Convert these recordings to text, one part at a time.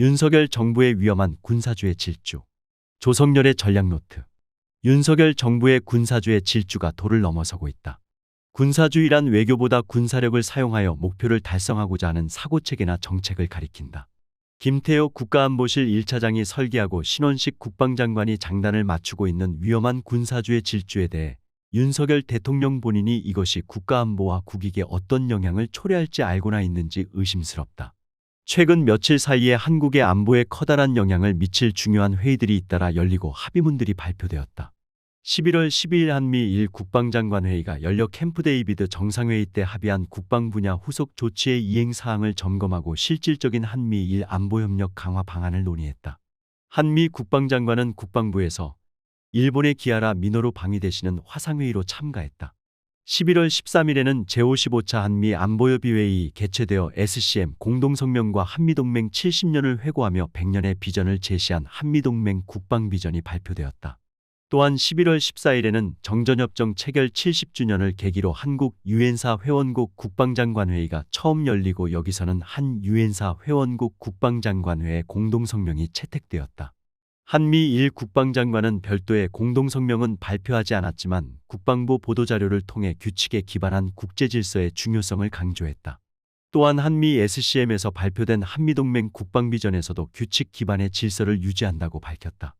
윤석열 정부의 위험한 군사주의 질주. 조성열의 전략 노트. 윤석열 정부의 군사주의 질주가 도를 넘어서고 있다. 군사주의란 외교보다 군사력을 사용하여 목표를 달성하고자 하는 사고체계나 정책을 가리킨다. 김태호 국가안보실 1차장이 설계하고 신원식 국방장관이 장단을 맞추고 있는 위험한 군사주의 질주에 대해 윤석열 대통령 본인이 이것이 국가안보와 국익에 어떤 영향을 초래할지 알고나 있는지 의심스럽다. 최근 며칠 사이에 한국의 안보에 커다란 영향을 미칠 중요한 회의들이 잇따라 열리고 합의문들이 발표되었다. 11월 12일 한미 일 국방장관 회의가 열려 캠프 데이비드 정상회의 때 합의한 국방 분야 후속 조치의 이행 사항을 점검하고 실질적인 한미 일 안보 협력 강화 방안을 논의했다. 한미 국방장관은 국방부에서 일본의 기아라 미노루 방위 대신은 화상회의로 참가했다. 11월 13일에는 제55차 한미 안보협의회의 개최되어 SCM 공동성명과 한미동맹 70년을 회고하며 100년의 비전을 제시한 한미동맹 국방비전이 발표되었다. 또한 11월 14일에는 정전협정 체결 70주년을 계기로 한국 유엔사 회원국 국방장관회의가 처음 열리고 여기서는 한 유엔사 회원국 국방장관회의 공동성명이 채택되었다. 한미 일 국방장관은 별도의 공동성명은 발표하지 않았지만 국방부 보도자료를 통해 규칙에 기반한 국제질서의 중요성을 강조했다. 또한 한미 SCM에서 발표된 한미동맹 국방비전에서도 규칙 기반의 질서를 유지한다고 밝혔다.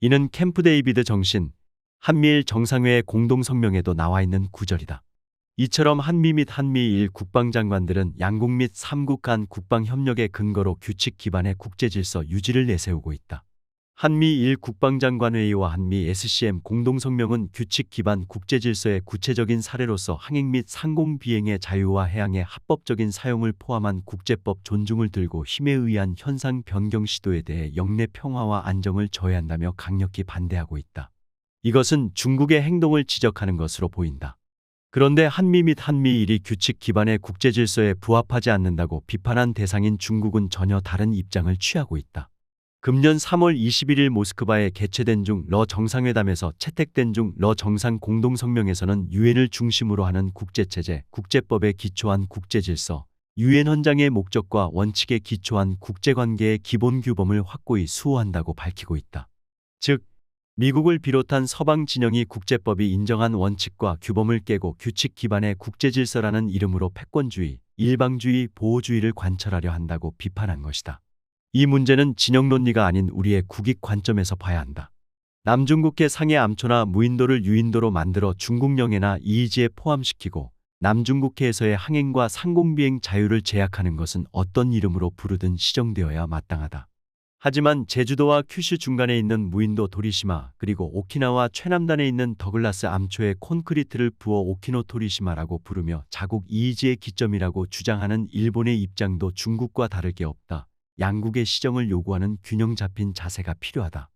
이는 캠프 데이비드 정신, 한미일 정상회의 공동성명에도 나와 있는 구절이다. 이처럼 한미 및 한미일 국방장관들은 양국 및 삼국 간 국방협력의 근거로 규칙 기반의 국제질서 유지를 내세우고 있다. 한미일 국방장관회의와 한미 SCM 공동성명은 규칙 기반 국제질서의 구체적인 사례로서 항행 및 상공 비행의 자유와 해양의 합법적인 사용을 포함한 국제법 존중을 들고 힘에 의한 현상 변경 시도에 대해 영내 평화와 안정을 저해한다며 강력히 반대하고 있다. 이것은 중국의 행동을 지적하는 것으로 보인다. 그런데 한미 및 한미일이 규칙 기반의 국제질서에 부합하지 않는다고 비판한 대상인 중국은 전혀 다른 입장을 취하고 있다. 금년 3월 21일 모스크바에 개최된 중 러 정상회담에서 채택된 중 러 정상 공동성명에서는 유엔을 중심으로 하는 국제체제, 국제법에 기초한 국제질서, 유엔 헌장의 목적과 원칙에 기초한 국제관계의 기본 규범을 확고히 수호한다고 밝히고 있다. 즉, 미국을 비롯한 서방 진영이 국제법이 인정한 원칙과 규범을 깨고 규칙 기반의 국제질서라는 이름으로 패권주의, 일방주의, 보호주의를 관철하려 한다고 비판한 것이다. 이 문제는 진영 논리가 아닌 우리의 국익 관점에서 봐야 한다. 남중국해 상해 암초나 무인도를 유인도로 만들어 중국 영해나 이의지에 포함시키고 남중국해에서의 항행과 상공비행 자유를 제약하는 것은 어떤 이름으로 부르든 시정되어야 마땅하다. 하지만 제주도와 큐슈 중간에 있는 무인도 도리시마 그리고 오키나와 최남단에 있는 더글라스 암초에 콘크리트를 부어 오키노 토리시마라고 부르며 자국 이의지의 기점이라고 주장하는 일본의 입장도 중국과 다를 게 없다. 양국의 시정을 요구하는 균형 잡힌 자세가 필요하다.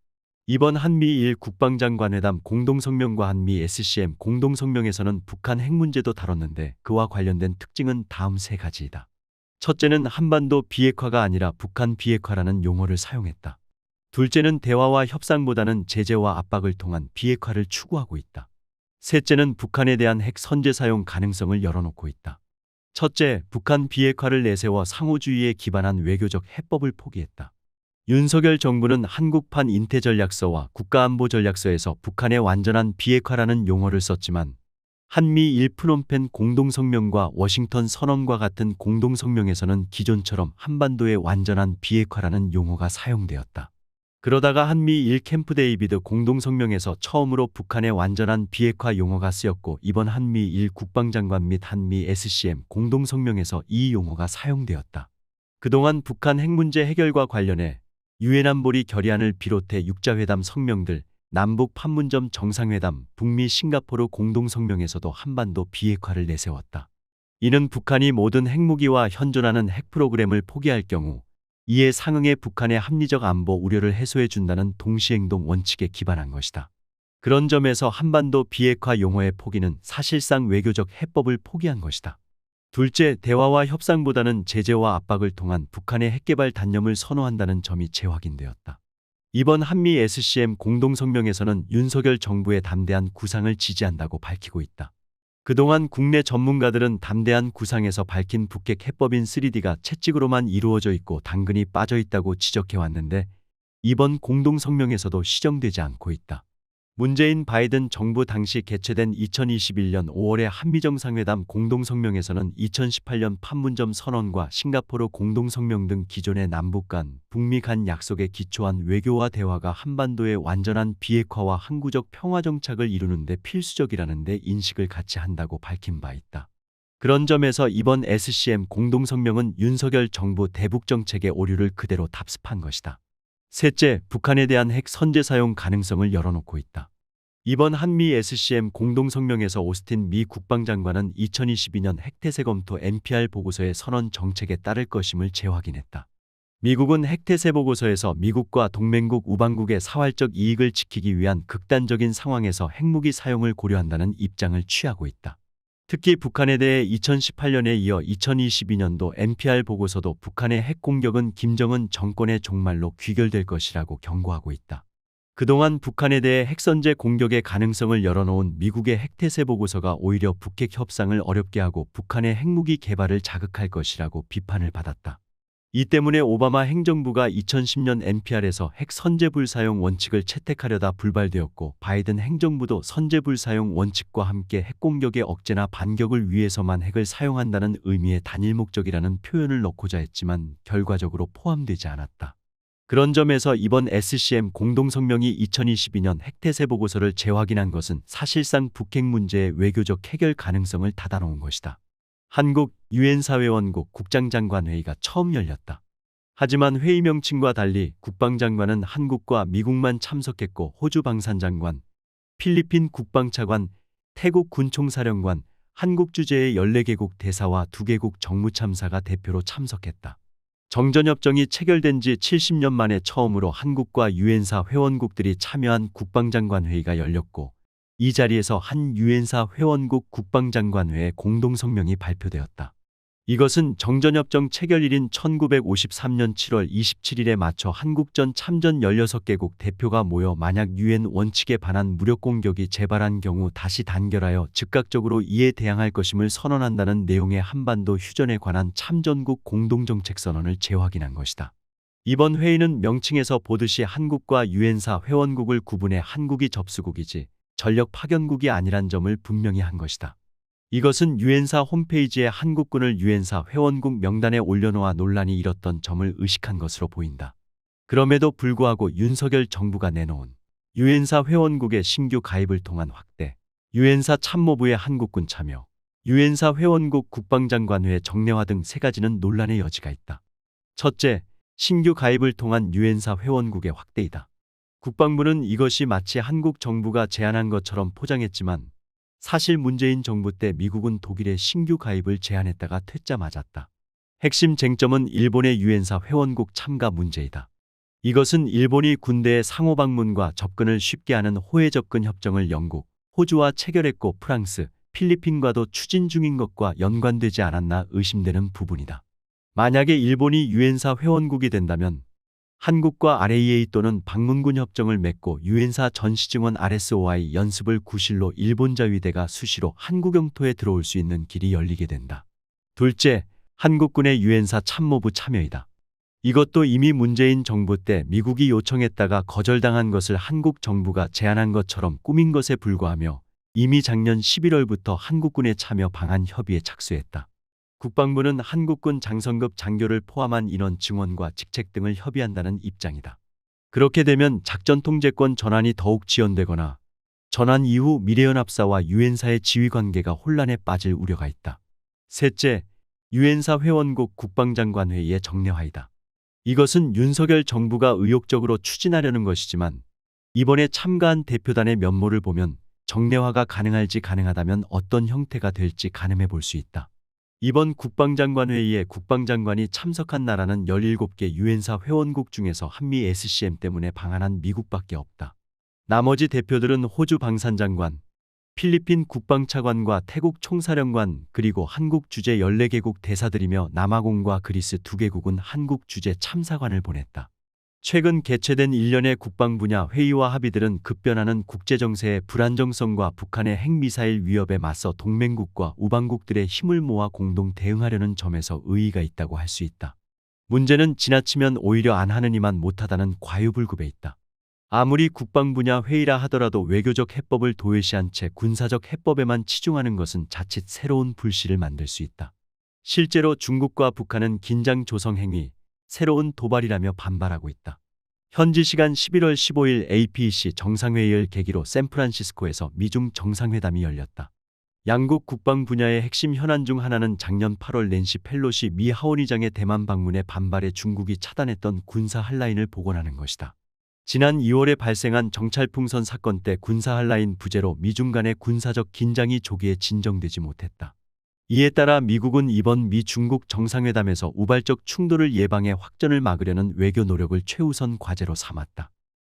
이번 한미일 국방장관회담 공동성명과 한미 SCM 공동성명에서는 북한 핵 문제도 다뤘는데 그와 관련된 특징은 다음 세 가지이다. 첫째는 한반도 비핵화가 아니라 북한 비핵화라는 용어를 사용했다. 둘째는 대화와 협상보다는 제재와 압박을 통한 비핵화를 추구하고 있다. 셋째는 북한에 대한 핵 선제 사용 가능성을 열어놓고 있다. 첫째, 북한 비핵화를 내세워 상호주의에 기반한 외교적 해법을 포기했다. 윤석열 정부는 한국판 인태전략서와 국가안보전략서에서 북한의 완전한 비핵화라는 용어를 썼지만 한미 일프놈펜 공동성명과 워싱턴 선언과 같은 공동성명에서는 기존처럼 한반도의 완전한 비핵화라는 용어가 사용되었다. 그러다가 한미 일 캠프 데이비드 공동성명에서 처음으로 북한의 완전한 비핵화 용어가 쓰였고 이번 한미 일 국방장관 및 한미 SCM 공동성명에서 이 용어가 사용되었다. 그동안 북한 핵 문제 해결과 관련해 유엔 안보리 결의안을 비롯해 육자회담 성명들, 남북 판문점 정상회담, 북미 싱가포르 공동성명에서도 한반도 비핵화를 내세웠다. 이는 북한이 모든 핵무기와 현존하는 핵 프로그램을 포기할 경우 이에 상응해 북한의 합리적 안보 우려를 해소해 준다는 동시행동 원칙에 기반한 것이다. 그런 점에서 한반도 비핵화 용어의 포기는 사실상 외교적 해법을 포기한 것이다. 둘째, 대화와 협상보다는 제재와 압박을 통한 북한의 핵개발 단념을 선호한다는 점이 재확인되었다. 이번 한미 SCM 공동성명에서는 윤석열 정부의 담대한 구상을 지지한다고 밝히고 있다. 그동안 국내 전문가들은 담대한 구상에서 밝힌 북핵 해법인 3D가 채찍으로만 이루어져 있고 당근이 빠져 있다고 지적해 왔는데 이번 공동성명에서도 시정되지 않고 있다. 문재인 바이든 정부 당시 개최된 2021년 5월의 한미정상회담 공동성명에서는 2018년 판문점 선언과 싱가포르 공동성명 등 기존의 남북 간, 북미 간 약속에 기초한 외교와 대화가 한반도의 완전한 비핵화와 항구적 평화 정착을 이루는 데 필수적이라는 데 인식을 같이 한다고 밝힌 바 있다. 그런 점에서 이번 SCM 공동성명은 윤석열 정부 대북 정책의 오류를 그대로 답습한 것이다. 셋째, 북한에 대한 핵 선제 사용 가능성을 열어놓고 있다. 이번 한미 SCM 공동성명에서 오스틴 미 국방장관은 2022년 핵태세 검토 NPR 보고서의 선언 정책에 따를 것임을 재확인했다. 미국은 핵태세 보고서에서 미국과 동맹국 우방국의 사활적 이익을 지키기 위한 극단적인 상황에서 핵무기 사용을 고려한다는 입장을 취하고 있다. 특히 북한에 대해 2018년에 이어 2022년도 NPR 보고서도 북한의 핵 공격은 김정은 정권의 종말로 귀결될 것이라고 경고하고 있다. 그동안 북한에 대해 핵선제 공격의 가능성을 열어놓은 미국의 핵태세 보고서가 오히려 북핵 협상을 어렵게 하고 북한의 핵무기 개발을 자극할 것이라고 비판을 받았다. 이 때문에 오바마 행정부가 2010년 NPR에서 핵 선제 불 사용 원칙을 채택하려다 불발되었고 바이든 행정부도 선제 불 사용 원칙과 함께 핵 공격의 억제나 반격을 위해서만 핵을 사용한다는 의미의 단일 목적이라는 표현을 넣고자 했지만 결과적으로 포함되지 않았다. 그런 점에서 이번 SCM 공동성명이 2022년 핵태세 보고서를 재확인한 것은 사실상 북핵 문제의 외교적 해결 가능성을 닫아놓은 것이다. 한국 유엔 사회원국 국장장관 회의가 처음 열렸다. 하지만 회의 명칭과 달리 국방장관은 한국과 미국만 참석했고 호주 방산장관, 필리핀 국방차관, 태국 군총사령관, 한국 주재의 14개국 대사와 2개국 정무참사가 대표로 참석했다. 정전협정이 체결된 지 70년 만에 처음으로 한국과 유엔사 회원국들이 참여한 국방장관 회의가 열렸고 이 자리에서 한 유엔사 회원국 국방장관회의 공동성명이 발표되었다. 이것은 정전협정 체결일인 1953년 7월 27일에 맞춰 한국전 참전 16개국 대표가 모여 만약 유엔 원칙에 반한 무력 공격이 재발한 경우 다시 단결하여 즉각적으로 이에 대항할 것임을 선언한다는 내용의 한반도 휴전에 관한 참전국 공동정책 선언을 재확인한 것이다. 이번 회의는 명칭에서 보듯이 한국과 유엔사 회원국을 구분해 한국이 접수국이지 전력 파견국이 아니란 점을 분명히 한 것이다. 이것은 유엔사 홈페이지에 한국군을 유엔사 회원국 명단에 올려놓아 논란이 일었던 점을 의식한 것으로 보인다. 그럼에도 불구하고 윤석열 정부가 내놓은 유엔사 회원국의 신규 가입을 통한 확대, 유엔사 참모부의 한국군 참여, 유엔사 회원국 국방장관회 정례화 등 세 가지는 논란의 여지가 있다. 첫째, 신규 가입을 통한 유엔사 회원국의 확대이다. 국방부는 이것이 마치 한국 정부가 제안한 것처럼 포장했지만 사실 문재인 정부 때 미국은 독일의 신규 가입을 제안했다가 퇴짜 맞았다. 핵심 쟁점은 일본의 유엔사 회원국 참가 문제이다. 이것은 일본이 군대의 상호 방문과 접근을 쉽게 하는 호혜 접근 협정을 영국, 호주와 체결했고 프랑스, 필리핀과도 추진 중인 것과 연관되지 않았나 의심되는 부분이다. 만약에 일본이 유엔사 회원국이 된다면 한국과 RAA 또는 방문군 협정을 맺고 유엔사 전시증원 RSOI 연습을 구실로 일본 자위대가 수시로 한국 영토에 들어올 수 있는 길이 열리게 된다. 둘째, 한국군의 유엔사 참모부 참여이다. 이것도 이미 문재인 정부 때 미국이 요청했다가 거절당한 것을 한국 정부가 제안한 것처럼 꾸민 것에 불과하며 이미 작년 11월부터 한국군의 참여 방안 협의에 착수했다. 국방부는 한국군 장성급 장교를 포함한 인원 증원과 직책 등을 협의한다는 입장이다. 그렇게 되면 작전 통제권 전환이 더욱 지연되거나 전환 이후 미래연합사와 유엔사의 지휘 관계가 혼란에 빠질 우려가 있다. 셋째, 유엔사 회원국 국방장관 회의의 정례화이다. 이것은 윤석열 정부가 의욕적으로 추진하려는 것이지만 이번에 참가한 대표단의 면모를 보면 정례화가 가능할지 가능하다면 어떤 형태가 될지 가늠해 볼 수 있다. 이번 국방장관 회의에 국방장관이 참석한 나라는 17개 유엔사 회원국 중에서 한미 SCM 때문에 방한한 미국밖에 없다. 나머지 대표들은 호주 방산장관, 필리핀 국방차관과 태국 총사령관 그리고 한국 주재 14개국 대사들이며 남아공과 그리스 2개국은 한국 주재 참사관을 보냈다. 최근 개최된 일련의 국방 분야 회의와 합의들은 급변하는 국제 정세의 불안정성과 북한의 핵미사일 위협에 맞서 동맹국과 우방국들의 힘을 모아 공동 대응하려는 점에서 의의가 있다고 할 수 있다. 문제는 지나치면 오히려 안 하느니만 못하다는 과유불급에 있다. 아무리 국방 분야 회의라 하더라도 외교적 해법을 도외시한 채 군사적 해법에만 치중하는 것은 자칫 새로운 불씨를 만들 수 있다. 실제로 중국과 북한은 긴장 조성 행위, 새로운 도발이라며 반발하고 있다. 현지 시간 11월 15일 APEC 정상회의를 계기로 샌프란시스코에서 미중 정상회담이 열렸다. 양국 국방 분야의 핵심 현안 중 하나는 작년 8월 낸시 펠로시 미 하원의장의 대만 방문에 반발해 중국이 차단했던 군사 한라인을 복원하는 것이다. 지난 2월에 발생한 정찰풍선 사건 때 군사 한라인 부재로 미중 간의 군사적 긴장이 조기에 진정되지 못했다. 이에 따라 미국은 이번 미 중국 정상회담에서 우발적 충돌을 예방해 확전을 막으려는 외교 노력을 최우선 과제로 삼았다.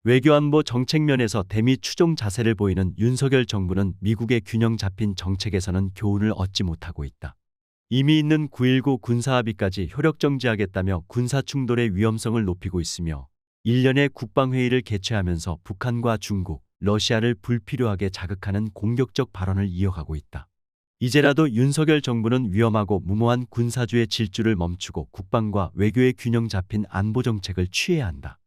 외교안보 정책 면에서 대미 추종 자세를 보이는 윤석열 정부는 미국의 균형 잡힌 정책에서는 교훈을 얻지 못하고 있다. 이미 있는 9.19 군사합의까지 효력 정지하겠다며 군사 충돌의 위험성을 높이고 있으며 일련의 국방회의를 개최하면서 북한과 중국, 러시아를 불필요하게 자극하는 공격적 발언을 이어가고 있다. 이제라도 윤석열 정부는 위험하고 무모한 군사주의 질주를 멈추고 국방과 외교의 균형 잡힌 안보 정책을 취해야 한다.